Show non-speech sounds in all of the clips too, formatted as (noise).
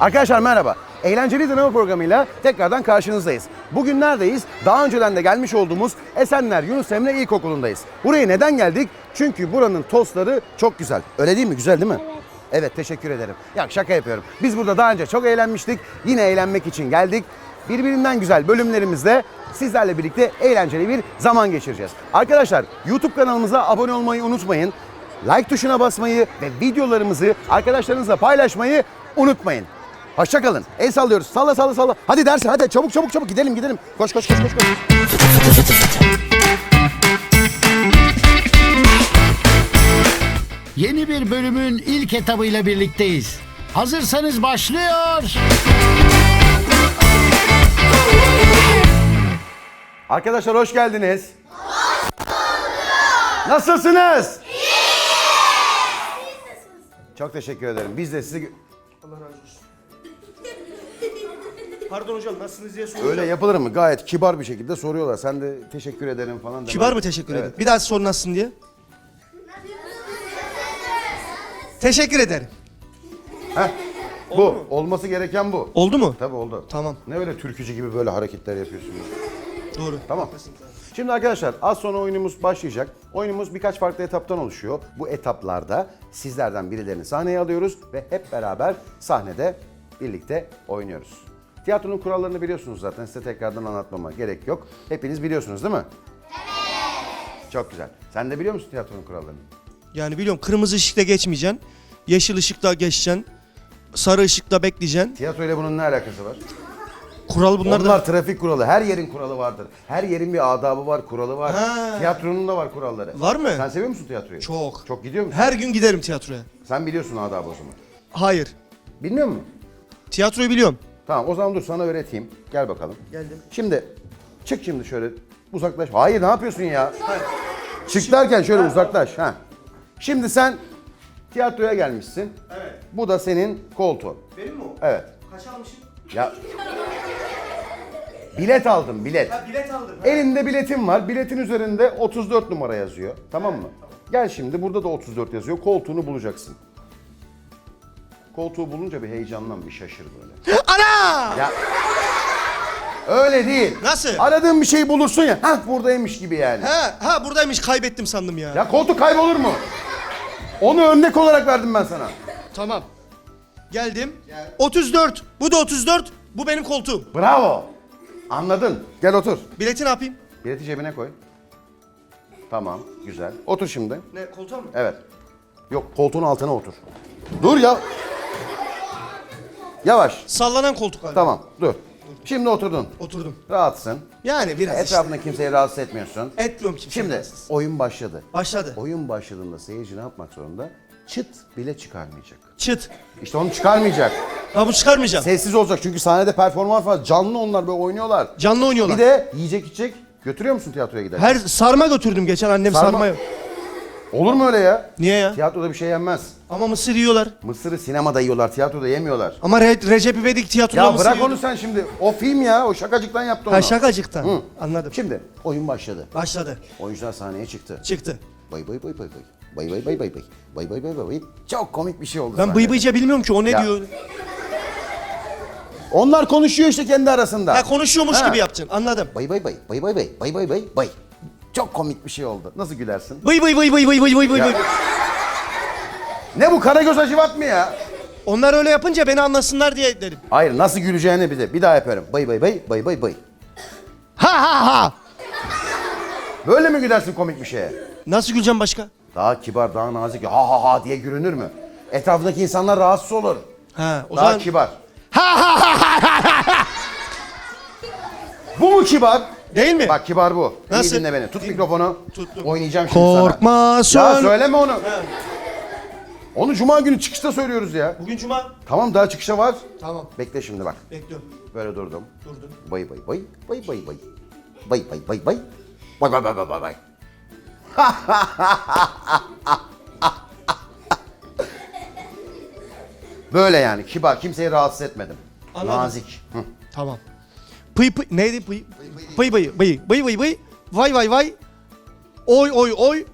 Arkadaşlar merhaba. Eğlenceli Dinamo programıyla tekrardan karşınızdayız. Bugün neredeyiz? Daha önceden de gelmiş olduğumuz Esenler Yunus Emre İlkokulu'ndayız. Buraya neden geldik? Çünkü buranın tostları çok güzel. Öyle değil mi? Güzel değil mi? Evet. Evet teşekkür ederim. Ya şaka yapıyorum. Biz burada daha önce çok eğlenmiştik. Yine eğlenmek için geldik. Birbirinden güzel bölümlerimizde sizlerle birlikte eğlenceli bir zaman geçireceğiz. Arkadaşlar YouTube kanalımıza abone olmayı unutmayın. Like tuşuna basmayı ve videolarımızı arkadaşlarınızla paylaşmayı unutmayın. Hoşçakalın. El sallıyoruz. Salla salla salla. Hadi derse hadi çabuk çabuk çabuk gidelim gidelim. Koş koş koş koş koş. Yeni bir bölümün ilk etabıyla birlikteyiz. Hazırsanız başlıyor. Arkadaşlar hoş geldiniz. Nasılsınız? Çok teşekkür ederim. Biz de sizi Allah razı olsun. Pardon hocam nasılsınız diye soruyorum. öyle yapılır mı? Gayet kibar bir şekilde soruyorlar. Sen de teşekkür ederim falan. demen- Kibar mı teşekkür ederim? Bir daha sor nasılsın diye. Teşekkür ederim. Heh, bu. Olması gereken bu. Oldu mu? Tabii oldu. Tamam. Ne öyle türkücü gibi böyle hareketler yapıyorsunuz? Doğru. Tamam. Şimdi arkadaşlar az sonra oyunumuz başlayacak. Oyunumuz birkaç farklı etaptan oluşuyor. Bu etaplarda sizlerden birilerini sahneye alıyoruz ve hep beraber sahnede birlikte oynuyoruz. Tiyatronun kurallarını biliyorsunuz zaten. Size tekrardan anlatmama gerek yok. Hepiniz biliyorsunuz değil mi? Evet. Çok güzel. Sen de biliyor musun tiyatronun kurallarını? Yani biliyorum kırmızı ışıkta geçmeyeceksin. Yeşil ışıkta geçeceksin. Sarı ışıkta bekleyeceksin. Tiyatro ile bunun ne alakası var? Kural bunlar Onlar da. trafik kuralı. Her yerin kuralı vardır. Her yerin bir adabı var, kuralı var. Ha. Tiyatronun da var kuralları. Var mı? Sen seviyor musun tiyatroyu? Çok. Çok gidiyor musun? Her gün giderim tiyatroya. Sen biliyorsun adabı o zaman. Hayır. Bilmiyor musun? Tiyatroyu biliyorum. Tamam o zaman dur sana öğreteyim. Gel bakalım. Geldim. Şimdi çık şimdi şöyle uzaklaş. Hayır ne yapıyorsun ya? Çık derken şöyle uzaklaş. Ha. Şimdi sen tiyatroya gelmişsin. Evet. Bu da senin koltuğun. Benim mi o? Evet. Kaç almışım? Ya Bilet aldım bilet. bilet aldım. Elinde biletim var. Biletin üzerinde 34 numara yazıyor. Tamam mı? Gel şimdi burada da 34 yazıyor. Koltuğunu bulacaksın. Koltuğu bulunca bir heyecanlan, bir şaşır böyle. (gasps) Ana! Ya öyle değil. Nasıl? Aradığın bir şeyi bulursun ya. Hah buradaymış gibi yani. Ha, ha buradaymış kaybettim sandım ya. Ya koltuk kaybolur mu? Onu örnek olarak verdim ben sana. Tamam. Geldim. 34. Bu da 34. Bu benim koltuğum. Bravo. Anladın. Gel otur. Bileti ne yapayım? Bileti cebine koy. Tamam, güzel. Otur şimdi. Ne koltuğa mı? Evet. Yok, koltuğun altına otur. Dur ya. Yavaş. Sallanan koltuk abi. Tamam, dur. Şimdi oturdun. Oturdum. Rahatsın. Yani biraz Etrafında kimseyi rahatsız etmiyorsun. işte. Etmiyorum kimse. Şimdi oyun başladı. Başladı. Oyun başladığında seyirci ne yapmak zorunda? Çıt bile çıkarmayacak. Çıt. İşte onu çıkarmayacak. Ha bu çıkarmayacağım. Sessiz olacak çünkü sahnede performans var. Canlı onlar böyle oynuyorlar. Canlı oynuyorlar. Bir de yiyecek içecek götürüyor musun tiyatroya giderken? Her sarma götürdüm geçen annem Sarma- sarma. Olur mu öyle ya? Niye ya? Tiyatroda bir şey yenmez. Ama mısır yiyorlar. Mısırı sinemada yiyorlar, tiyatroda yemiyorlar. Ama Re- Recep İvedik tiyatroda Ya mısır bırak yiyordu. onu sen şimdi. O film ya, o şakacıktan yaptı onu. Ha şakacıktan. Hı. Anladım. Şimdi oyun başladı. Başladı. Oyuncular sahneye çıktı. Çıktı. Bay bay bay bay bay. Bay bay bay bay bay. Bay bay bay bay bay. Çok komik bir şey oldu Ben sahnede. bıy bıyca bilmiyorum ki o ne Ya. diyor. Onlar konuşuyor işte kendi arasında. Ha konuşuyormuş Ha. gibi yapacaksın. Anladım. Bay bay bay. Bay bay bay. Bay bay bay bay. Çok komik bir şey oldu. Nasıl gülersin? Bıy bıy bıy bıy bıy bıy bıy bıy. Ya. Ne bu Karagöz Hacivat mı ya? Onlar öyle yapınca beni anlasınlar diye dedim. Hayır nasıl güleceğini bir de bir daha yaparım. Bay bay bay bay bay bay. Ha ha ha. Böyle mi gülersin komik bir şeye? Nasıl güleceğim başka? Daha kibar, daha nazik, ha ha ha diye gülünür mü? Etrafındaki insanlar rahatsız olur. Ha o Daha zaman kibar. ha ha ha ha. Bu mu kibar? Değil mi? Bak kibar bu. Nasıl? İyi dinle beni. Tut mikrofonu. Tuttum. Oynayacağım şimdi sana. Korkma Ya söyle. söyleme onu. Onu cuma günü çıkışta söylüyoruz ya. Bugün cuma. Tamam daha çıkışa var. Tamam. Bekle şimdi bak. Bekliyorum. Böyle durdum. Durdum. Bay bay bay. Bay bay bay. Bay bay bay bay. Bay bay bay bay bay bay. (laughs) Böyle yani kibar. Kimseyi rahatsız etmedim. Anladım. Nazik. Hı. Tamam. Pıy pıy neydi pıy? Pıy pıy pıy pıy pıy pıy. Vay vay vay. Oy oy oy.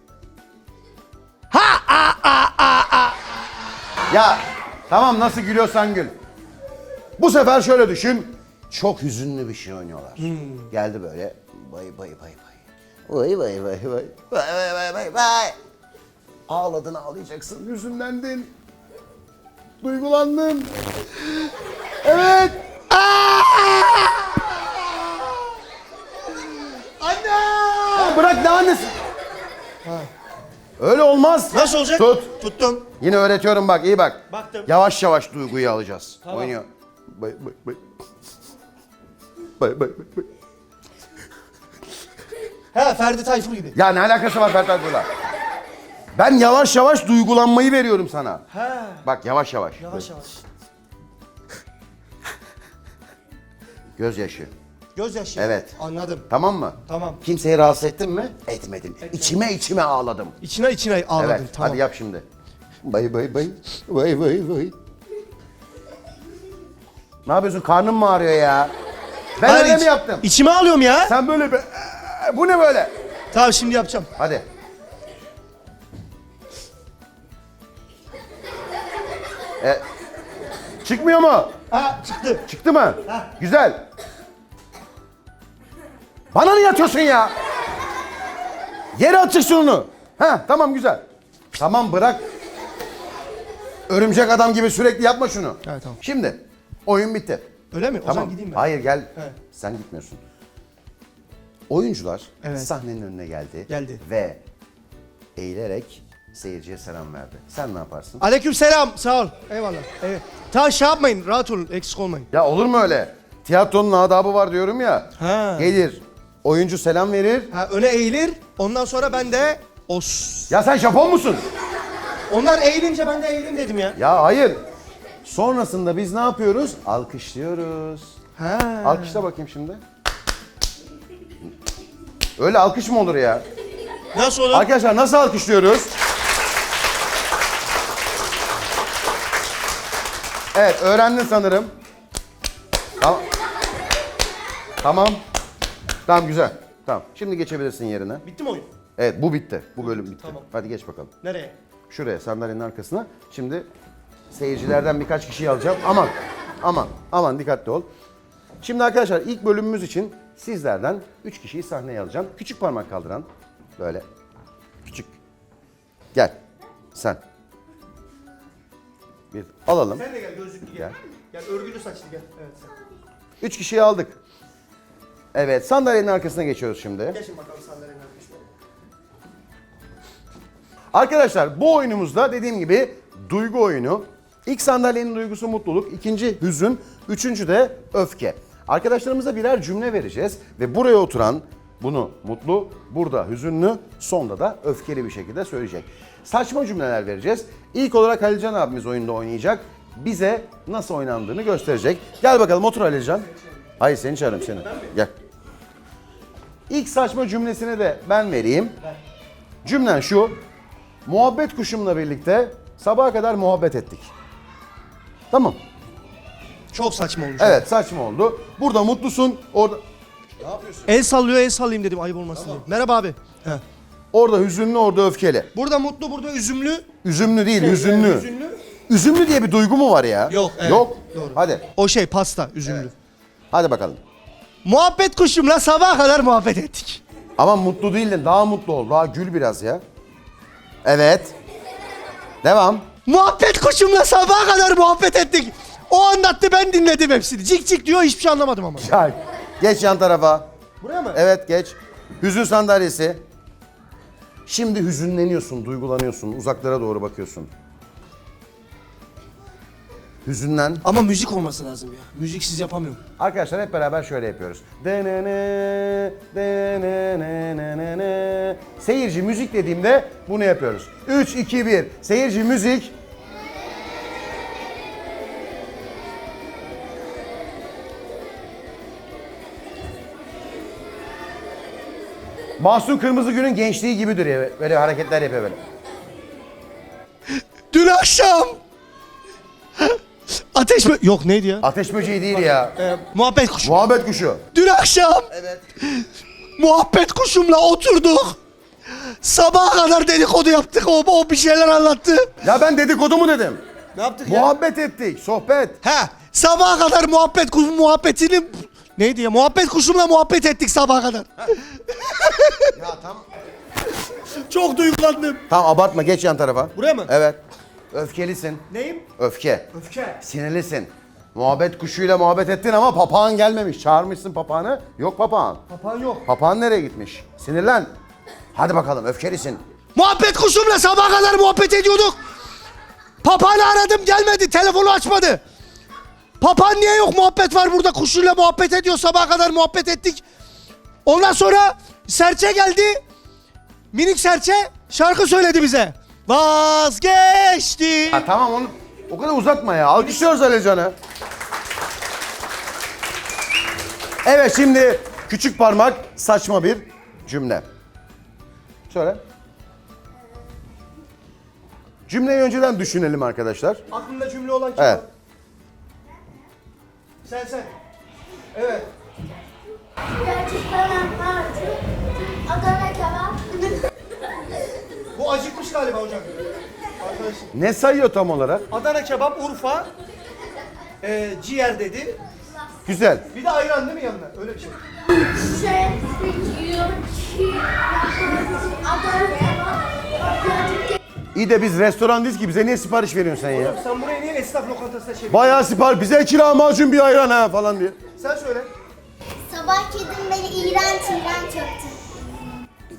Ya tamam nasıl gülüyorsan gül. Bu sefer şöyle düşün. Çok hüzünlü bir şey oynuyorlar. Geldi böyle. Bay bay bay bay. Vay vay vay vay. Vay vay vay vay vay. Ağladın ağlayacaksın. Hüzünlendin. Duygulandın. Evet. Anne! Ne annesi? Öyle olmaz. Nasıl olacak? Tut. Tuttum. Yine öğretiyorum bak iyi bak. Baktım. Yavaş yavaş duyguyu alacağız. Tamam. Oynuyor. Bay bay bay. Bay bay bay. He Ferdi Tayfur gibi. Ya ne alakası var Ferhat Akbu'yla? Ben yavaş yavaş duygulanmayı veriyorum sana. He. Bak yavaş yavaş. Yavaş yavaş. Gözyaşı. Gözyaşı. Evet. Anladım. Tamam mı? Tamam. Kimseyi rahatsız ettin mi? Etmedin. İçime içime ağladım. İçine içine ağladın. evet. Tamam. Hadi yap şimdi. Bay bay bay. Bay bay bay. Ne yapıyorsun? Karnın mı ağrıyor ya? Ben Hayır, öyle iç- mi yaptım? İçime alıyorum ya. Sen böyle bir... Bu ne böyle? Tamam şimdi yapacağım. Hadi. E, çıkmıyor mu? Ha çıktı. Çıktı mı? Güzel. Bana niye atıyorsun ya? Yere atacaksın onu. Ha tamam güzel. Tamam bırak. Örümcek adam gibi sürekli yapma şunu. Evet, tamam. Şimdi oyun bitti. Öyle mi? O Tamam. zaman gideyim ben. Hayır gel. Evet. Sen gitmiyorsun. Oyuncular Evet. sahnenin önüne geldi. Geldi. Ve eğilerek seyirciye selam verdi. Sen ne yaparsın? Aleyküm selam. Sağ ol. Eyvallah. Evet. Tamam şey yapmayın. Rahat olun. Eksik olmayın. Ya olur mu öyle? Tiyatronun adabı var diyorum ya. Ha. Gelir. Oyuncu selam verir. Ha öne eğilir. Ondan sonra ben de os. Ya sen Japon musun? Onlar eğilince ben de eğilim dedim ya. Ya hayır. Sonrasında biz ne yapıyoruz? Alkışlıyoruz. Ha. Alkışla bakayım şimdi. Öyle alkış mı olur ya? Nasıl olur? Arkadaşlar nasıl alkışlıyoruz? Evet öğrendin sanırım. Tamam. Tamam. Tamam güzel. Tamam. Şimdi geçebilirsin yerine. Bitti mi oyun? Evet bu bitti. Bu bölüm bitti. Tamam. Hadi geç bakalım. Nereye? Şuraya sandalyenin arkasına. Şimdi seyircilerden birkaç kişiyi alacağım. Aman aman aman dikkatli ol. Şimdi arkadaşlar ilk bölümümüz için sizlerden 3 kişiyi sahneye alacağım. Küçük parmak kaldıran. Böyle. Küçük. Gel. Sen. Bir alalım. Sen de gel gözlüklü gel. Gel. Gel örgülü saçlı gel. Evet sen. 3 kişiyi aldık. Evet sandalyenin arkasına geçiyoruz şimdi. Geçin bakalım sandalyenin arkasına. Arkadaşlar bu oyunumuzda dediğim gibi duygu oyunu. İlk sandalyenin duygusu mutluluk, ikinci hüzün, üçüncü de öfke. Arkadaşlarımıza birer cümle vereceğiz ve buraya oturan bunu mutlu, burada hüzünlü, sonda da öfkeli bir şekilde söyleyecek. Saçma cümleler vereceğiz. İlk olarak Halilcan abimiz oyunda oynayacak. Bize nasıl oynandığını gösterecek. Gel bakalım otur Halilcan. Hayır seni çağırıyorum seni. Gel. İlk saçma cümlesini de ben vereyim. Cümlen şu. Muhabbet kuşumla birlikte sabaha kadar muhabbet ettik. Tamam. Çok saçma olmuş. Evet saçma oldu. Burada mutlusun. Orada El sallıyor el sallayayım dedim ayıp olmasın diye. Merhaba abi. He. orada hüzünlü, orada öfkeli. Burada mutlu burada üzümlü. Üzümlü değil, hüzünlü. Üzümlü. Üzümlü diye bir duygu mu var ya? Yok, evet. Yok. Doğru. Hadi. O şey pasta üzümlü. Hadi bakalım. Muhabbet kuşumla sabaha kadar muhabbet ettik. Ama mutlu değil de daha mutlu ol. Daha gül biraz ya. Evet. Devam. Muhabbet kuşumla sabaha kadar muhabbet ettik. O anlattı ben dinledim hepsini. Cik cik diyor hiçbir şey anlamadım ama. Çay. Geç yan tarafa. Buraya mı? Evet geç. Hüzün sandalyesi. Şimdi hüzünleniyorsun, duygulanıyorsun, uzaklara doğru bakıyorsun. Hüzünlen. Ama müzik olması lazım ya. Müziksiz yapamıyorum. Arkadaşlar hep beraber şöyle yapıyoruz. Denene, denene, Seyirci müzik dediğimde bunu yapıyoruz. 3, 2, 1. Seyirci müzik. Mahsun Kırmızıgül'ün gençliği gibidir ya. Böyle hareketler yapıyor böyle. Dün akşam ateş mi? Yok neydi ya? Ateş böceği değil ya. Ee, muhabbet kuşu. Muhabbet kuşu. Dün akşam muhabbet kuşumla oturduk. Sabaha kadar dedikodu yaptık. O, o bir şeyler anlattı. Ya ben dedikodu mu dedim? Ne yaptık ya? Muhabbet ettik, sohbet. He sabaha kadar muhabbet kuş muhabbetini neydi ya muhabbet kuşumla muhabbet ettik sabaha kadar. (laughs) Ya tam Çok duygulandım. Tamam abartma geç yan tarafa. Buraya mı? Evet. Öfkelisin. Neyim? Öfke. Öfke. Sinirlisin. Muhabbet kuşuyla muhabbet ettin ama papağan gelmemiş. Çağırmışsın papağanı. Yok papağan. Papağan yok. Papağan nereye gitmiş? Sinirlen. Hadi bakalım öfkelisin. Muhabbet kuşumla sabaha kadar muhabbet ediyorduk. Papağanı aradım gelmedi telefonu açmadı. Papağan niye yok muhabbet var burada kuşuyla muhabbet ediyor sabaha kadar muhabbet ettik. Ondan sonra serçe geldi. Minik serçe şarkı söyledi bize. Vazgeçti. Ha, tamam onu o kadar uzatma ya. Alkışlıyoruz Alican'ı. Evet şimdi küçük parmak saçma bir cümle. Söyle. Cümleyi önceden düşünelim arkadaşlar. Aklında cümle olan kim? Evet. Sen sen. Evet. Gerçekten harcı. Adana kebap. Bu acıkmış galiba hocam. Arkadaşım. Ne sayıyor tam olarak? Adana kebap, Urfa, e, ciğer dedi. Güzel. Bir de ayran değil mi yanına? Öyle bir şey. Şey, İyi de biz restoran değiliz ki bize niye sipariş veriyorsun sen ya? Sen buraya niye esnaf lokantasına çevirdin? Bayağı sipariş bize iki lahmacun bir ayran ha falan diye. Sen söyle. Sabah kedim beni iğrenç iğrenç öptü.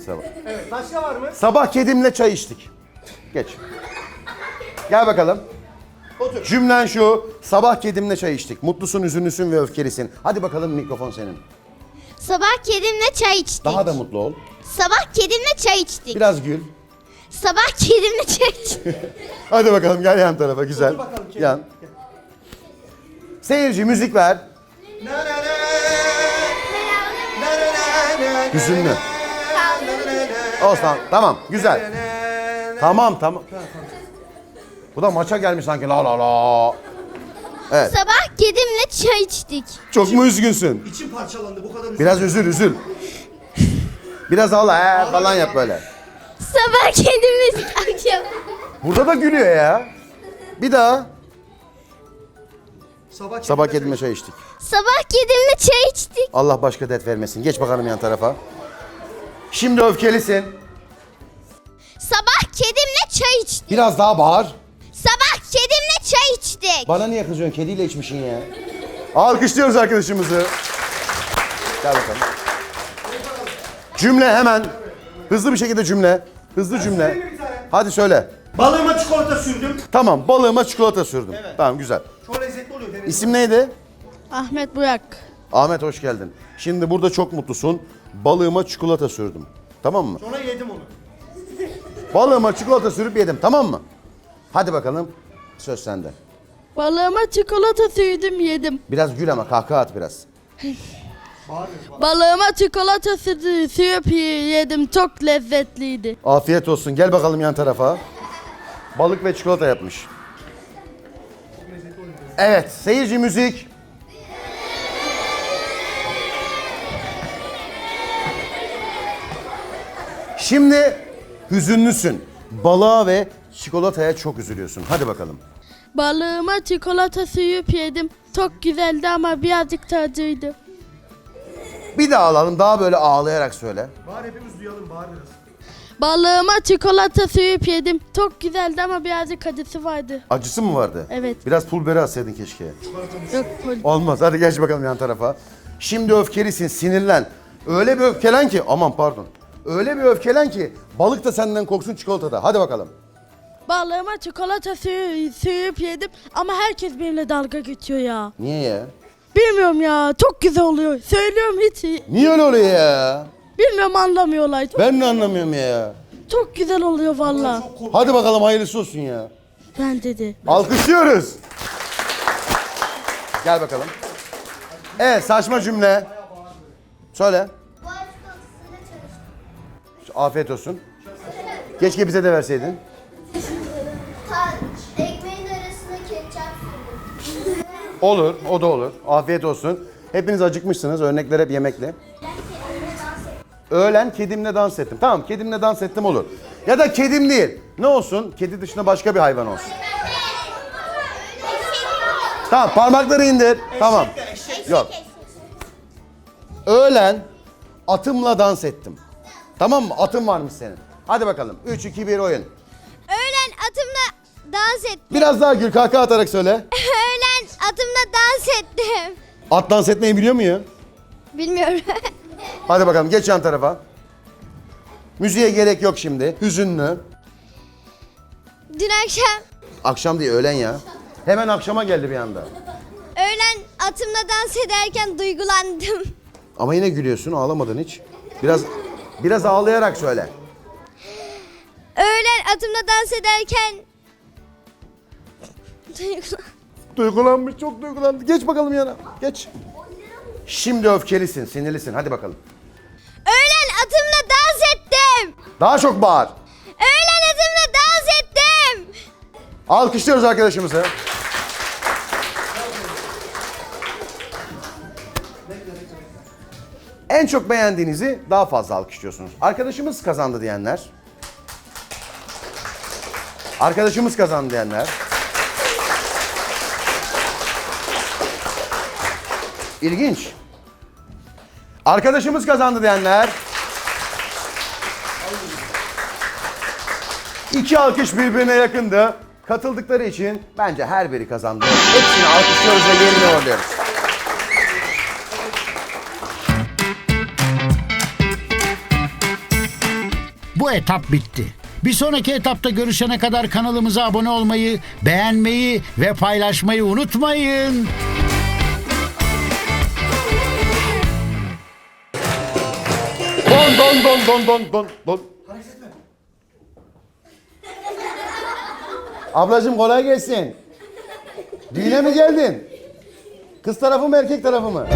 Sabah. Evet. Başka var mı? Sabah kedimle çay içtik. Geç. Gel bakalım. Otur. Cümlen şu. Sabah kedimle çay içtik. Mutlusun, üzünlüsün ve öfkelisin. Hadi bakalım mikrofon senin. Sabah kedimle çay içtik. Daha da mutlu ol. Sabah kedimle çay içtik. Biraz gül. Sabah kedimle çay içtik. (laughs) Hadi bakalım gel yan tarafa güzel. Otur bakalım kedim. Yan. Seyirci müzik ver. Hüzünlü. Olsun tamam güzel. Tamam tamam. Bu da maça gelmiş sanki la la la. Evet. Sabah kedimle çay içtik. Çok mu üzgünsün? İçim parçalandı bu kadar üzüldüm. Biraz üzül üzül. Biraz ağla he falan yap böyle. Sabah kedimle akşam. Burada da gülüyor ya. Bir daha. Sabah, Sabah kedime çay içtik. Sabah kedimle çay içtik. Allah başka dert vermesin. Geç bakalım yan tarafa. Şimdi öfkelisin. Sabah kedimle çay içtik. Biraz daha bağır. Sabah kedimle çay içtik. Bana niye kızıyorsun? Kediyle içmişsin ya. Alkışlıyoruz arkadaşımızı. Gel bakalım. Cümle hemen. Hızlı bir şekilde cümle. Hızlı cümle. Hadi söyle. Balığıma çikolata sürdüm. Tamam balığıma çikolata sürdüm. Tamam güzel. Çok lezzetli oluyor. denedim. İsim neydi? Ahmet Burak. Ahmet hoş geldin. Şimdi burada çok mutlusun. Balığıma çikolata sürdüm. Tamam mı? Sonra yedim onu. Balığıma çikolata sürüp yedim. Tamam mı? Hadi bakalım. Söz sende. Balığıma çikolata sürdüm yedim. Biraz gül ama kahkaha at biraz. Balığıma çikolata sü- sürüp yedim. Çok lezzetliydi. Afiyet olsun. Gel bakalım yan tarafa. Balık ve çikolata yapmış. Evet, seyirci müzik. Şimdi hüzünlüsün. Balığa ve çikolataya çok üzülüyorsun. Hadi bakalım. Balığıma çikolata sürüp yedim. Çok güzeldi ama birazcık tacıydı. Bir daha alalım. Daha böyle ağlayarak söyle. Bağır hepimiz duyalım bağır biraz. Balığıma çikolata sürüp yedim. Çok güzeldi ama birazcık acısı vardı. Acısı mı vardı? Evet. Biraz pul biberi atsaydın keşke. Yok pol- Olmaz. Hadi geç bakalım yan tarafa. Şimdi öfkelisin, sinirlen. Öyle bir öfkelen ki, aman pardon. Öyle bir öfkelen ki balık da senden korksun çikolata da. Hadi bakalım. Balığıma çikolata sü- sürüp yedim ama herkes benimle dalga geçiyor ya. Niye ya? Bilmiyorum ya çok güzel oluyor. Söylüyorum hiç Niye öyle oluyor ya? bilmiyorum anlamıyorlar. Çok, Ben de anlamıyorum ya. çok güzel oluyor valla. Hadi bakalım hayırlısı olsun ya. Ben dedi. Alkışlıyoruz. Gel bakalım. Evet saçma cümle. Söyle. Afiyet olsun. Keşke bize de verseydin. Ekmeğin arasına ketçap sürdüm. Olur, o da olur. Afiyet olsun. Hepiniz acıkmışsınız. Örnekler hep yemekle. Öğlen kedimle dans ettim. Tamam, kedimle dans ettim olur. Ya da kedim değil. Ne olsun? Kedi dışında başka bir hayvan olsun. Tamam parmakları indir. Tamam. Yok. Öğlen atımla dans ettim. Tamam mı? Atım varmış senin. Hadi bakalım. 3, 2, 1 oyun. Öğlen atımla dans ettim. Biraz daha gül kahkaha atarak söyle. (laughs) Öğlen atımla dans ettim. At dans etmeyi biliyor mu ya? Bilmiyorum. (laughs) Hadi bakalım geç yan tarafa. Müziğe gerek yok şimdi. Hüzünlü. Dün akşam Akşam değil öğlen ya. Hemen akşama geldi bir anda. öğlen atımla dans ederken duygulandım. Ama yine gülüyorsun ağlamadın hiç. Biraz biraz ağlayarak söyle. Öğlen atımla dans ederken. Duygulanmış çok duygulandı. Geç bakalım yana. Geç. Şimdi öfkelisin, sinirlisin. Hadi bakalım. Öğlen atımla dans ettim. Daha çok bağır. Öğlen atımla dans ettim. Alkışlıyoruz arkadaşımızı. En çok beğendiğinizi daha fazla alkışlıyorsunuz. Arkadaşımız kazandı diyenler. Arkadaşımız kazandı diyenler. İlginç. Arkadaşımız kazandı diyenler. İki alkış birbirine yakındı. Katıldıkları için bence her biri kazandı. Hepsini alkışlıyoruz ve yerine uğurluyoruz. Bu etap bitti. Bir sonraki etapta görüşene kadar kanalımıza abone olmayı, beğenmeyi ve paylaşmayı unutmayın. Don don don don don don don. Ablacığım kolay gelsin. Düğüne mi geldin? Kız tarafı mı erkek tarafı mı?